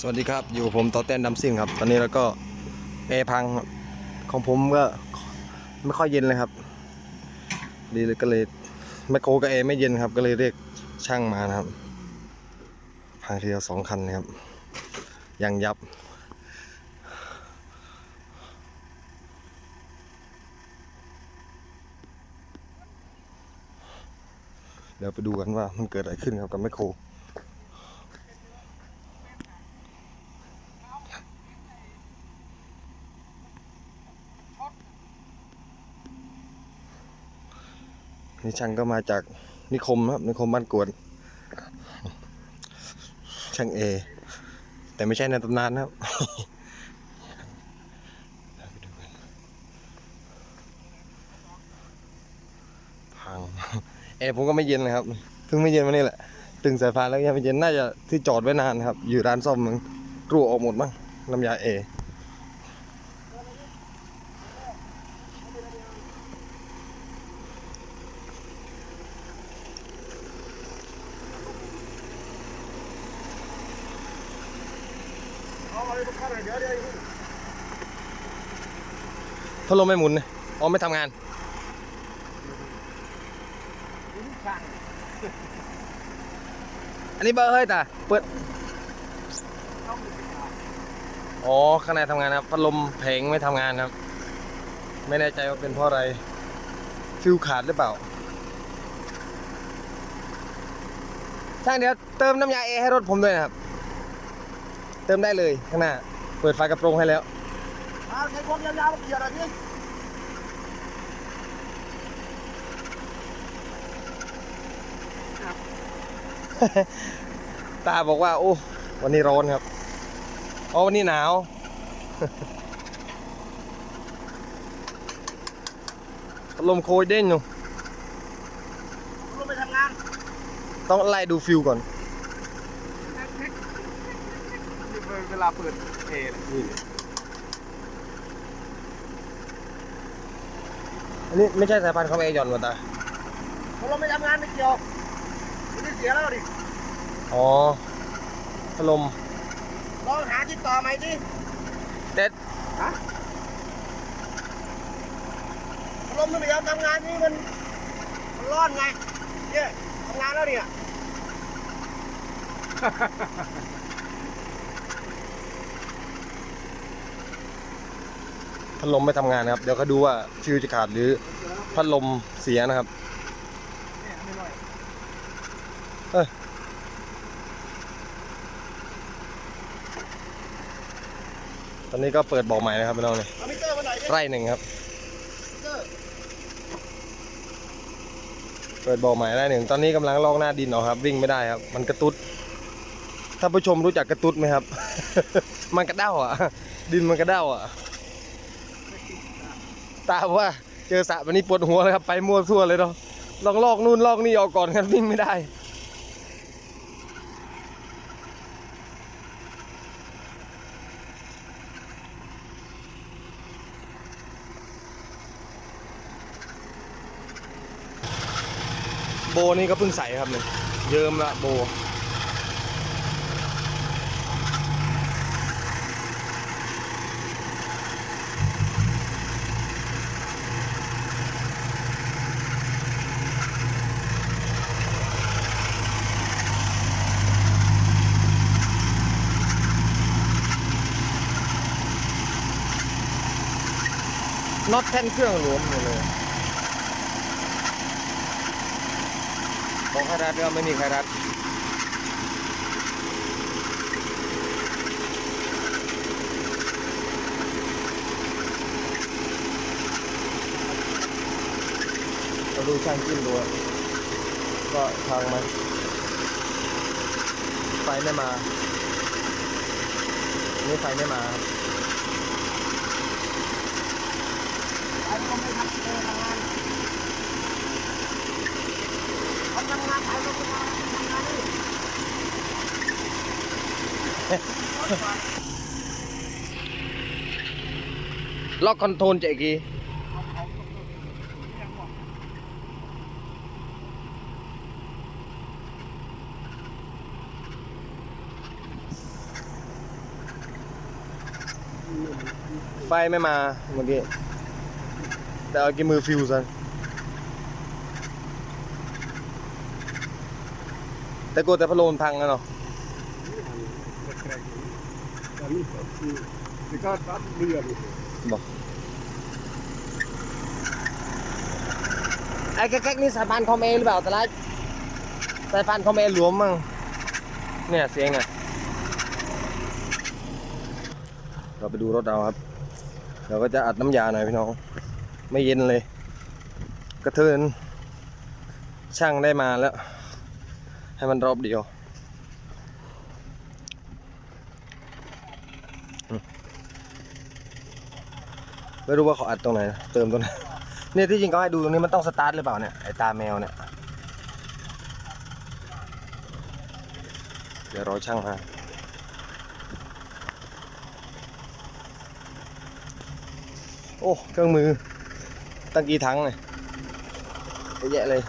สวัสดีครับ อยู่ผมต่อเต้นดำซิ่งครับ ตอนนี้เราก็แอร์พังของผมก็ไม่ค่อยเย็นเลยครับ ดีเลยก็เลยแมคโครกับแอร์ไม่เย็นครับ ก็เลยเรียกช่างมานะครับ พังทีเดียวสองคันนะครับยังยับเดี๋ยวไปดูกันว่ามันเกิดอะไรขึ้นครับกับแมคโคร นี่ช่างก็มาจากนิคมครับนิคมบ้านกวด ช่างเอ แต่ไม่ใช่ในตำนานนะครับพังเอร์ผมก็ไม่เย็นเลยครับเพิ่งไม่เย็นมานี่แหละ ตึงสายพาแล้วยังไม่เย็นน่าจะที่จอดไว้นานครับ อยู่ร้านซ่อมมึงรั่วออกหมดมั้งน้ำยาเอ พัดลมไม่หมุนเนี่ยอ๋อไม่ทำงานอันนี้เบอร์เฮ้ยตาเปิดอ๋อข้างในทำงานครับพัดลมแผงไม่ทำงานครับ ไม่แน่ใจว่าเป็นเพราะอะไร ฟิวขาดหรือเปล่าช่างเดี๋ยวเติมน้ำยาเอให้รถผมด้วยนะครับ เติมได้เลยข้างหน้า เปิดไฟกระโปรงให้แล้วเอาใช้ความยาวๆมาเกี่ยวอะไรนี่ตาบอกว่า โอ้ วันนี้ร้อนครับอ๋อวันนี้หนาวพัดลมโคยเด้นอยู่ลงไปทำงาน ต้องไล่ดูฟิวก่อน นี่ เวลาเปิดเออันนี้ไม่ใช่สายพันธุ์ของเอยอนวะตาพอลงไปทำงานไม่เกี่ยวนี่เสียแล้วดิอ๋อพัดลมลองหาติดต่อใหม่ดิเด็ดฮะพอลมมันไม่ยอมทำงานนี่มันมันร้อนไงเนี่ยทำงานแล้วเนี่ย พัดลมไม่ทำงานนะครับ เดี๋ยวก็ดูว่าฟิวจะขาดหรือพัดลมเสียนะครับเนี่ยไม่ร่อตอนนี้ก็เปิดบ่อใหม่นะครับพี่น้องเลยเอามิเตอร์มาหน่ยไร่หนึ่งครับ เปิดบ่อใหม่ไร่หนึ่งตอนนี้กำลังลอกหน้าดินออกครับ วิ่งไม่ได้ครับ มันกระตุ้ดท่านผู้ชมรู้จักกระตุ้ดไหมครับ มันกระเด้าอะ ดินมันกระเด้าอะ ตาบอกว่าเจอสระวันนี้ปวดหัวเลยครับ ไปมั่วซั่วเลยเนาะลองลอกนู่นลอกนี่ออกก่อนครับวิ่งไม่ได้โบนี่ก็เพิ่งใส่ครับเนี่ยเยิ้มละโบ น็อตแท่นเครื่องหลวมหมดเลย ของใครรัดก็ไม่มีใครรัดเราดูช่างจิ้มดูก็ทางมันไฟไม่มา นี่ไฟไม่มา ครับไอ้ก็ไม่ทำเออทำงานทำทำงานไอ้ก็ทำงาทำงานนี่ล็อกคอนโทรลจะอีกทีไฟไม่มาเมื่อกี้ แต่เอากี่มือฟิวซันแต่กลัวแต่พัดลมมันพังแล้วเนาะตอนนี้คือคือก็รับเรือนี่บอกไอ้แก๊กๆนี่สายพานคอมเอหรือเปล่าแต่ละสายพานคอมเอหลวมมั้งเนี่ยเสียงเนี่ยเราไปดูรถเราครับ เราก็จะอัดน้ำยาหน่อยพี่น้อง ไม่เย็นเลย กระเทินช่างได้มาแล้ว ให้มันรอบเดียว ไม่รู้ว่าเขาอัดตรงไหนนะเติมตรงไหนเนี่ยที่จริงเขาให้ดูตรงนี้มันต้องสตาร์ทหรือเปล่าเนี่ยไอตาแมวเนี่ย เดี๋ยวรอช่างมาโอ้ เครื่องมือ ตั้งกี่ถังเลยเยอะแยะเลย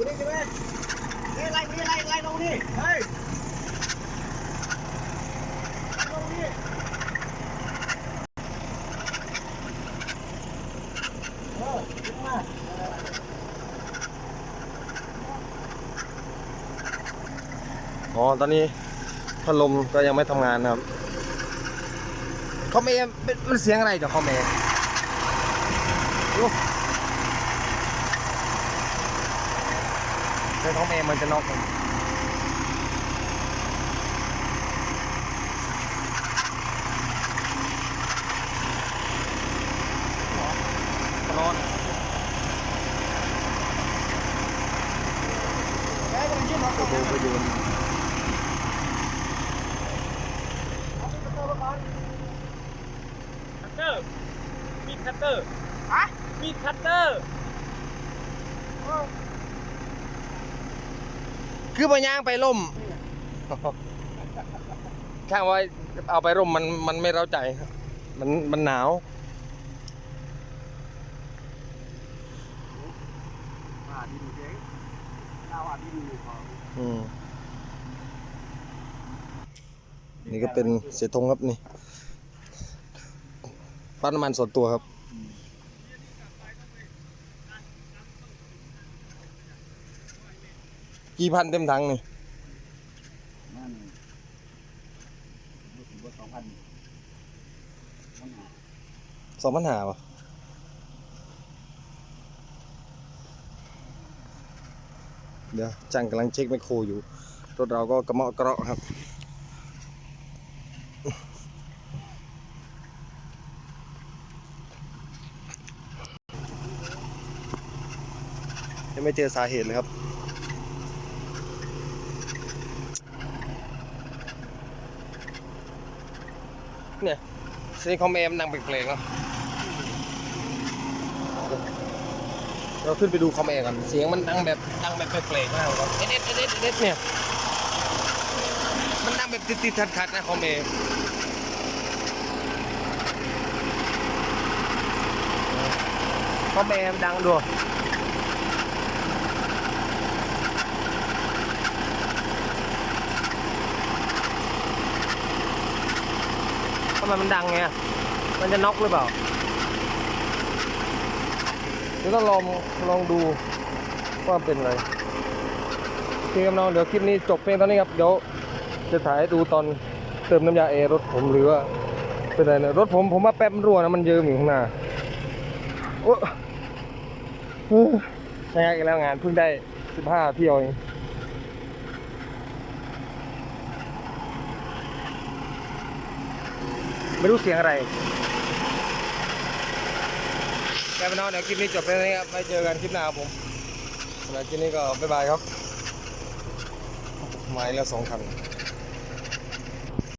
นี่ใช่ ไหมนี่ไล่นี่ไล่ไล่ลงนี่เฮ้ยลงนี่เออขึ้นมาอ๋อตอนนี้พัดลมก็ยังไม่ทำงานนะครับคอมเมย์เป็นมันเสียงอะไรจากคอมเมย์ โอ้เป็นคอมเมย์มันจะนอกกันร้อนแกจะไปยื่นรถก่อนดูไปดูคัตเตอร์มีดคัตเตอร์ฮะมีดคัตเตอร์ คือมันย่างไปล่มข้างไว้เอาไปร่มมันมันไม่เร้าใจ มันมันหนาวอืมนี่ก็เป็นเสียทงครับนี่ปั๊มน้ำมันส่วนตัวครับ กี่พันเต็มถังนี่นั่นรู้สึกว่าสองพันนั่นสองพันหาวะเดี๋ยวจังกำลังเช็คไมโครอยู่ รถเราก็กระเมาะกระเราะครับ ยังไม่เจอสาเหตุเลยครับ เนี่ยเสียงคอมเอมนดังแปลกๆเนาะเราขึ้นไปดูคอมเอกัน เสียงมันดังแบบดังแบบแปลกๆมากครับเอ็ดเอ็ดเอ็ดเอ็ดเอ็ดเนี่ย มันดังแบบติดๆขัดๆนะคอมเอคอมเอมดังดูทำ ไมมันดังไง มันจะน็อกหรือเปล่าเดี๋ยวต้องลองลองดูว่าเป็นอะไรโอเคครับน้องเดี๋ยวคลิปนี้จบเพียงเท่านี้ครับเดี๋ยวจะถ่ายให้ดูตอนเติมน้ำยาเอรถผมหรือว่าเป็นอะไรนะรถผมผมว่าแป๊บมันรั่วนะมันเยิ้มอยู่ข้างหน้าโอ้ใช้งานกันแล้วงานเพิ่งได้สิบห้าเที่ยวเอง ไม่รู้เสียงอะไรแกไปนอนเดี๋ยวคลิปนี้จบไปแล้วครับไม่เจอกันคลิปหน้าครับผมสำหรับคลิปนี้ก็บ๊ายบายครับไม้ละสองคัน